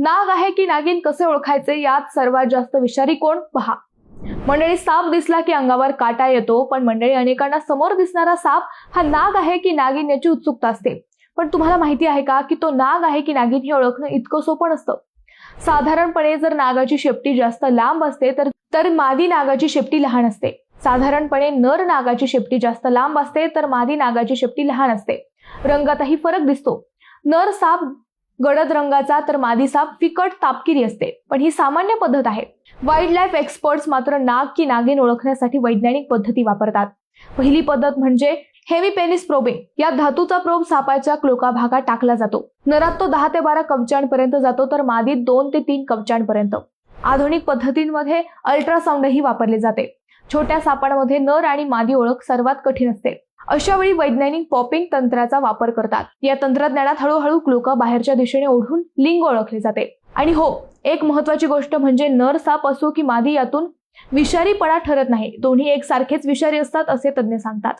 नाग आहे की नागिन कसे ओळखायचे? यात सर्वात जास्त विषारी कोण? पहा. मंडळी साप दिसला की अंगावर काटा येतो पण मंडळी अनेकांना समोर दिसणारा साप हा नाग आहे की नागिन याची उत्सुकता असते. पण तुम्हाला माहिती आहे का की तो नाग आहे की नागिन हे ओळखणं इतकं सोपं नसतं. साधारणपणे जर नागाची शेपटी जास्त लांब असते तर तर मादी नागाची शेपटी लहान असते. साधारणपणे नर नागाची शेपटी जास्त लांब असते तर मादी नागाची शेपटी लहान असते. रंगातही फरक दिसतो. नर साप गडद रंगाचा तर मादी साप फिकट तापकिरी असते. पण ही सामान्य पद्धत आहे. वाईल्ड लाईफ एक्सपर्ट्स मात्र नाग की नागिन ओळखण्यासाठी वैज्ञानिक पद्धती वापरतात. पहिली पद्धत म्हणजे हेवी पेनिस प्रोबिंग या धातूचा प्रोब सापाच्या क्लोका भागात टाकला जातो. नरात तो दहा ते बारा कवचांपर्यंत जातो तर मादीत दोन ते तीन कवचांपर्यंत आधुनिक पद्धतींमध्ये अल्ट्रासाऊंडही वापरले जाते. छोट्या सापांमध्ये नर आणि मादी ओळख सर्वात कठीण असते. अशा वेळी वैज्ञानिक पॉपिंग तंत्राचा वापर करतात. या तंत्रज्ञानात हळूहळू लोक बाहेरच्या दिशेने ओढून लिंग ओळखले जाते. आणि हो एक महत्वाची गोष्ट म्हणजे नर साप असो की मादी यातून विषारीपणा ठरत नाही. दोन्ही एकसारखेच विषारी असतात असे तज्ज्ञ सांगतात.